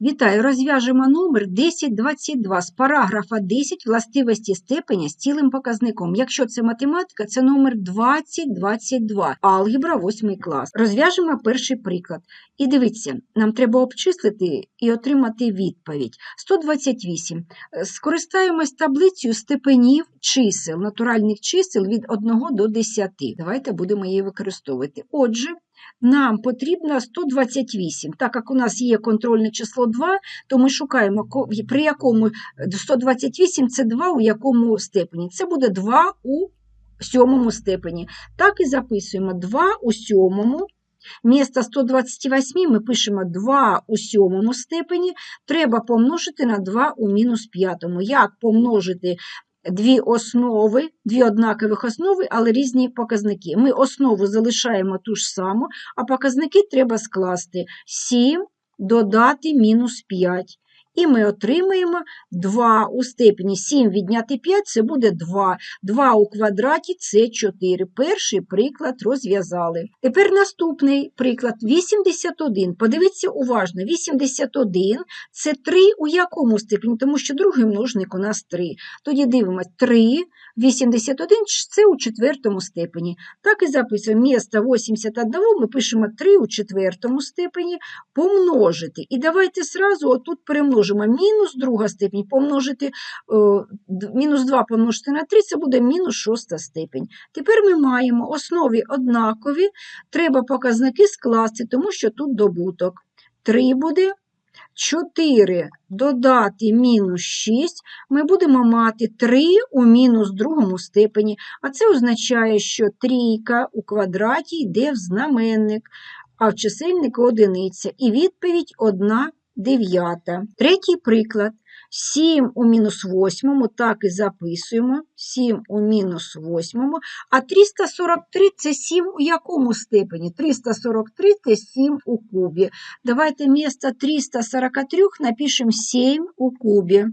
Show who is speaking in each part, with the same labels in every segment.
Speaker 1: Вітаю, розв'яжемо номер 1022 з параграфа 10 властивості степеня з цілим показником. Якщо це математика, це номер 2022, алгебра 8 клас. Розв'яжемо перший приклад. І дивіться, нам треба обчислити і отримати відповідь. 128. Е, Скористаємось таблицею степенів чисел, натуральних чисел від 1 до 10. Давайте будемо її використовувати. Отже, нам потрібно 128. Так як у нас є контрольне число 2, то ми шукаємо, при якому 128 це 2 у якому степені. Це буде 2 у сьомому степені. Так і записуємо 2 у сьомому. Вмісто 128 ми пишемо 2 у сьомому степені. Треба помножити на 2 у мінус п'ятому. Як помножити дві основи, дві однакових основи, але різні показники. Ми основу залишаємо ту ж саму, а показники треба скласти 7 додати мінус 5. І ми отримаємо 2 у степені 7 відняти 5 це буде 2. 2 у квадраті це 4. Перший приклад розв'язали. Тепер наступний приклад 81. Подивіться уважно, 81 це 3 у якому степені, тому що другий множник у нас 3. Тоді дивимося 3, 81 це у четвертому степені. Так і записуємо. Місто 81 ми пишемо 3 у четвертому степені помножити. І давайте зразу отут перемножимо мінус друга степень, помножити, мінус 2 помножити на 3, це буде мінус шоста степень. Тепер ми маємо основі однакові, треба показники скласти, тому що тут добуток. 3 буде 4 додати мінус 6, ми будемо мати 3 у мінус другому степені, а це означає, що трійка у квадраті йде в знаменник, а в чисельнику одиниця. І відповідь 1 дев'ята. Третій приклад. 7 у мінус восьмому, так і записуємо. 7 у мінус восьмому. А 343 це 7 у якому степені? 343 це 7 у кубі. Давайте вместо 343 напишемо 7 у кубі.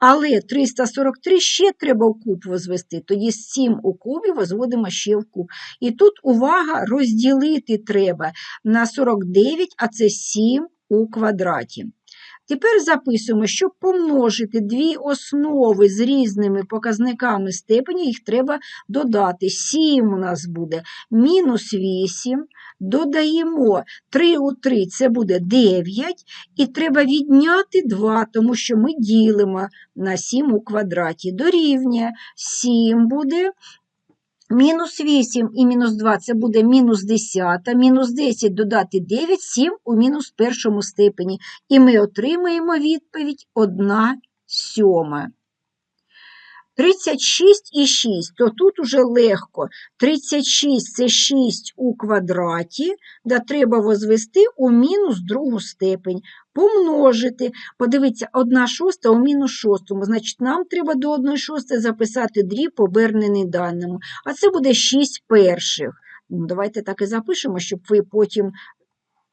Speaker 1: Але 343 ще треба в куб возвести, тоді 7 у кубі возводимо ще в куб. І тут увага, розділити треба на 49, а це 7 у квадраті. Тепер записуємо, щоб помножити дві основи з різними показниками степені, їх треба додати. 7 у нас буде мінус 8, додаємо 3 у 3, це буде 9, і треба відняти 2, тому що ми ділимо на 7 у квадраті. Дорівнює 7 буде. Мінус 8 і мінус 2 це буде мінус 10, мінус 10 додати 9, 7 у мінус першому степені. І ми отримаємо відповідь 1 сьома. 36 і 6, то тут уже легко. 36 це 6 у квадраті, да треба возвести у мінус другу степень. Помножити. Подивіться, 1 шоста у мінус шостому. Значить, нам треба до 1 шостої записати дріб, обернений даному. А це буде 6 перших. Ну, давайте так і запишемо, щоб ви потім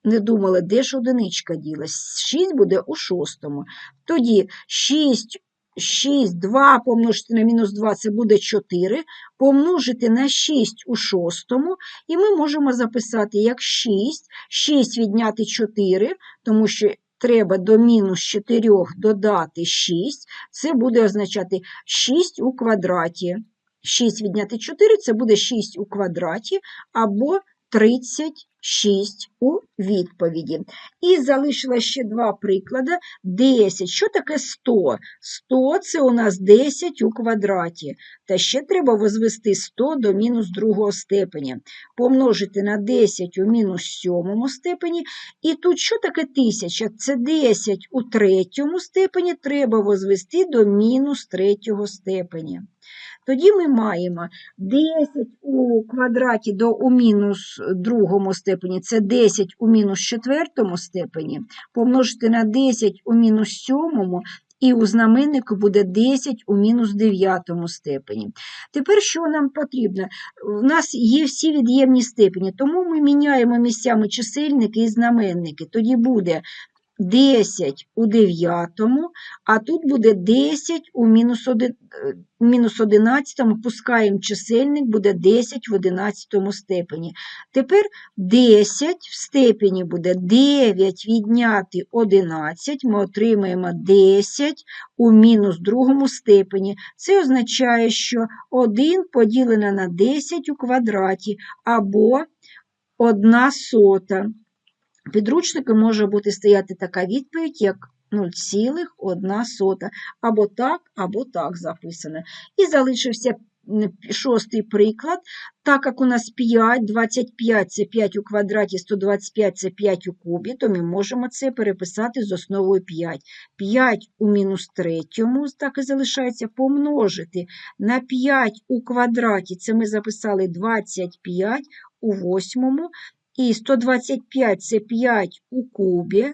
Speaker 1: не думали, де ж одиничка ділась. 6 буде у шостому. Тоді 6 6, 2 помножити на мінус 2 це буде 4, помножити на 6 у шостому, і ми можемо записати як 6, 6 відняти 4, тому що треба до мінус 4 додати 6, це буде означати 6 у квадраті. 6 відняти 4 це буде 6 у квадраті або 36 у відповіді. І залишилось ще два приклади. 10. Що таке 100? 100 – це у нас 10 у квадраті. Та ще треба возвести 100 до мінус другого степені. Помножити на 10 у мінус сьомому степені. І тут що таке 1000? Це 10 у третьому степені треба возвести до мінус третього степені. Тоді ми маємо 10 у квадраті до у мінус другому степені, це 10 у мінус четвертому степені, помножити на 10 у мінус сьомому, і у знаменнику буде 10 у мінус дев'ятому степені. Тепер що нам потрібно? У нас є всі від'ємні степені, тому ми міняємо місцями чисельники і знаменники. Тоді буде 10 у дев'ятому, а тут буде 10 у мінус, один, е, мінус 11, пускаємо чисельник, буде 10 в 11 степені. Тепер 10 в степені буде 9 відняти 11, ми отримаємо 10 у мінус другому степені. Це означає, що 1 поділене на 10 у квадраті або 1 сота. В підручнику може бути стояти така відповідь, як 0,1 або так, або так записано. І залишився шостий приклад. Так як у нас 5, 25 це 5 у квадраті, 125 це 5 у кубі, то ми можемо це переписати з основою 5. 5 у мінус третьому, так і залишається, помножити на 5 у квадраті, це ми записали 25 у восьмому, і 125 це 5 у кубі,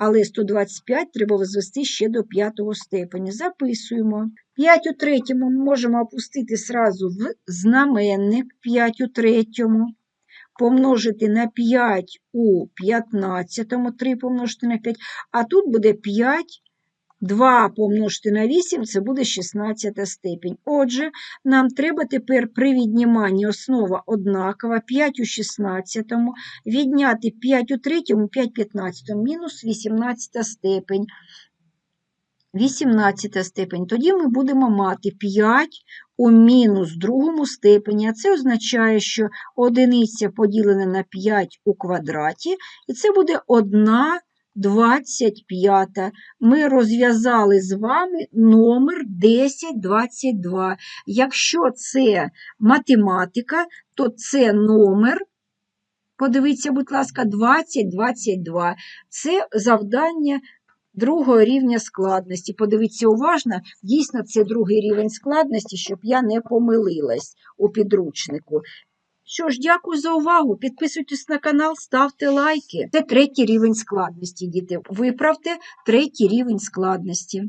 Speaker 1: але 125 треба возвести ще до п'ятого степені. Записуємо. 5 у третьому ми можемо опустити сразу в знаменник 5 у третьому, помножити на 5 у 15, 3 помножити на 5, а тут буде 5 2 помножити на 8 це буде 16 степень. Отже, нам треба тепер при відніманні основа однакова 5 у 16, відняти 5 у 3, 5 в 15, мінус 18 степень. 18 степень. Тоді ми будемо мати 5 у мінус другому степені, а це означає, що одиниця поділена на 5 у квадраті, і це буде 1 25. Ми розв'язали з вами номер 1022. Якщо це математика, то це номер, подивіться, будь ласка, 2022. Це завдання другого рівня складності. Подивіться уважно, дійсно, це другий рівень складності, щоб я не помилилась у підручнику. Що ж, дякую за увагу. Підписуйтесь на канал, ставте лайки. Це третій рівень складності, діти. Виправте третій рівень складності.